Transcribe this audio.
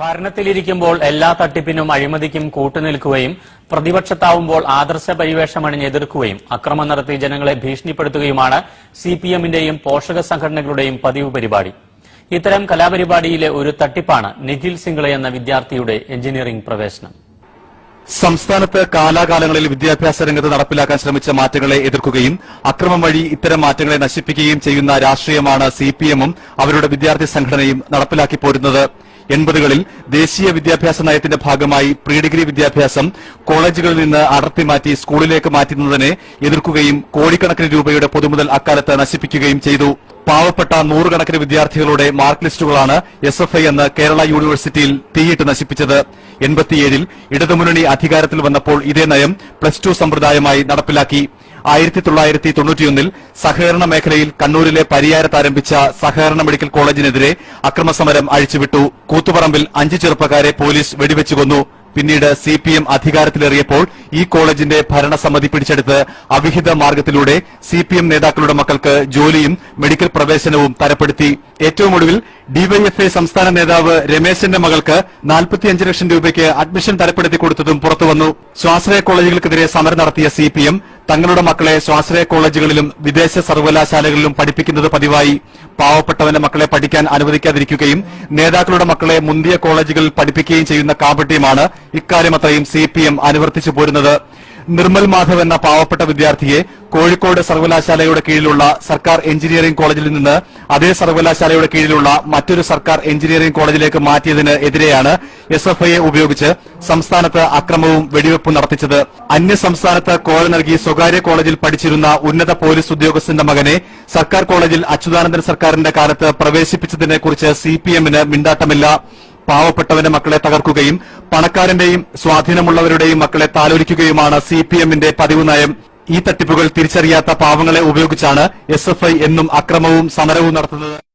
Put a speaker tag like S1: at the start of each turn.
S1: ഭരണത്തിലിരിക്കുമ്പോൾ എല്ലാ തട്ടിപ്പിനും അഴിമതിക്കും കൂട്ടുനിൽക്കുകയും പ്രതിപക്ഷത്താവുമ്പോൾ ആദർശ പരിവേഷമണിഞ്ഞ് എതിർക്കുകയും അക്രമം നടത്തി ജനങ്ങളെ ഭീഷണിപ്പെടുത്തുകയുമാണ് സി പി എമ്മിന്റെയും പോഷക സംഘടനകളുടെയും പതിവ് പരിപാടി. ഇത്തരം കലാപരിപാടിയിലെ ഒരു തട്ടിപ്പാണ് നിഖിൽ സിംഗ്ളെ എന്ന വിദ്യാർത്ഥിയുടെ എഞ്ചിനീയറിംഗ് പ്രവേശനം.
S2: സംസ്ഥാനത്ത് കാലാകാലങ്ങളിൽ വിദ്യാഭ്യാസ രംഗത്ത് നടപ്പിലാക്കാൻ ശ്രമിച്ച മാറ്റങ്ങളെ എതിർക്കുകയും അക്രമം വഴി ഇത്തരം മാറ്റങ്ങളെ നശിപ്പിക്കുകയും ചെയ്യുന്ന രാഷ്ട്രീയമാണ് സി പി എമ്മും അവരുടെ വിദ്യാർത്ഥി സംഘടനയും നടപ്പിലാക്കി പോരുന്നത്. എൺപതുകളിൽ ദേശീയ വിദ്യാഭ്യാസ നയത്തിന്റെ ഭാഗമായി പ്രീ ഡിഗ്രി വിദ്യാഭ്യാസം കോളേജുകളിൽ നിന്ന് അടർത്തി മാറ്റി സ്കൂളിലേക്ക് മാറ്റുന്നതിനെ എതിർക്കുകയും കോടിക്കണക്കിന് രൂപയുടെ പൊതുമുതൽ അക്കാലത്ത് നശിപ്പിക്കുകയും ചെയ്തു. പാവപ്പെട്ട നൂറുകണക്കിന് വിദ്യാർത്ഥികളുടെ മാർക്ക് ലിസ്റ്റുകളാണ് എസ് എഫ് ഐ എന്ന് കേരള യൂണിവേഴ്സിറ്റിയിൽ തീയിട്ട് നശിപ്പിച്ചത്. എൺപത്തിയേഴിൽ ഇടതുമുന്നണി അധികാരത്തിൽ വന്നപ്പോൾ ഇതേ നയം പ്ലസ് ടു സമ്പ്രദായമായി നടപ്പിലാക്കി. ആയിരത്തി തൊള്ളായിരത്തി തൊണ്ണൂറ്റിയൊന്നിൽ സഹകരണ മേഖലയിൽ കണ്ണൂരിലെ പരിയാരത്ത് ആരംഭിച്ച സഹകരണ മെഡിക്കൽ കോളേജിനെതിരെ അക്രമസമരം അഴിച്ചുവിട്ടു. കൂത്തുപറമ്പിൽ അഞ്ച് ചെറുപ്പക്കാരെ പോലീസ് വെടിവെച്ചു കൊന്നു. പിന്നീട് സി പി എം അധികാരത്തിലേറിയപ്പോൾ ഈ കോളേജിന്റെ ഭരണസമിതി പിടിച്ചെടുത്ത് അവിഹിത മാർഗത്തിലൂടെ സി പി എം നേതാക്കളുടെ മക്കൾക്ക് ജോലിയും മെഡിക്കൽ പ്രവേശനവും തരപ്പെടുത്തി. ഏറ്റവും ഒടുവിൽ ഡിവൈഎഫ്ഐ സംസ്ഥാന നേതാവ് രമേശന്റെ മകൾക്ക് നാൽപ്പത്തിയഞ്ച് ലക്ഷം രൂപയ്ക്ക് അഡ്മിഷൻ തരപ്പെടുത്തി കൊടുത്തതും പുറത്തുവന്നു. സ്വാശ്രയ കോളേജുകൾക്കെതിരെ സമരം നടത്തിയ സി പി എം തങ്ങളുടെ മക്കളെ സ്വാശ്രയ കോളേജുകളിലും വിദേശ സർവകലാശാലകളിലും പഠിപ്പിക്കുന്നത് പതിവായി പാവപ്പെട്ടവന്റെ മക്കളെ പഠിക്കാൻ അനുവദിക്കാതിരിക്കുകയും നേതാക്കളുടെ മക്കളെ മുന്തിയ കോളേജുകളിൽ പഠിപ്പിക്കുകയും ചെയ്യുന്ന കാപട്യമാണ് ഇക്കാര്യമത്രയും സി പി എം അനുവർത്തിച്ചു പോരുന്നത്. നിർമ്മൽ മാധവ് എന്ന പാവപ്പെട്ട വിദ്യാർത്ഥിയെ കോഴിക്കോട് സർവകലാശാലയുടെ കീഴിലുള്ള സർക്കാർ എഞ്ചിനീയറിംഗ് കോളേജിൽ നിന്ന് അതേ സർവകലാശാലയുടെ കീഴിലുള്ള മറ്റൊരു സർക്കാർ എഞ്ചിനീയറിംഗ് കോളേജിലേക്ക് മാറ്റിയതിന് എതിരെയാണ് എസ് എഫ് ഐയെ ഉപയോഗിച്ച് സംസ്ഥാനത്ത് അക്രമവും വെടിവെപ്പും നടത്തിച്ചത്. അന്യ സംസ്ഥാനത്ത് കോഴ നൽകി സ്വകാര്യ കോളേജിൽ പഠിച്ചിരുന്ന ഉന്നത പോലീസ് ഉദ്യോഗസ്ഥന്റെ മകനെ സർക്കാർ കോളേജിൽ അച്യുതാനന്ദൻ സർക്കാരിന്റെ കാലത്ത് പ്രവേശിപ്പിച്ചതിനെക്കുറിച്ച് സി പി എമ്മിന് മിണ്ടാട്ടമില്ല. പാവപ്പെട്ടവന്റെ മക്കളെ തകർക്കുകയും പണക്കാരന്റെയും സ്വാധീനമുള്ളവരുടെയും മക്കളെ താലോലിക്കുകയുമാണ് സി പി എമ്മിന്റെ പതിവ് നയം. ഈ തട്ടിപ്പുകൾ തിരിച്ചറിയാത്ത പാവങ്ങളെ ഉപയോഗിച്ചാണ് എസ് എഫ് ഐ എന്നും അക്രമവും സമരവും നടത്തുന്നത്.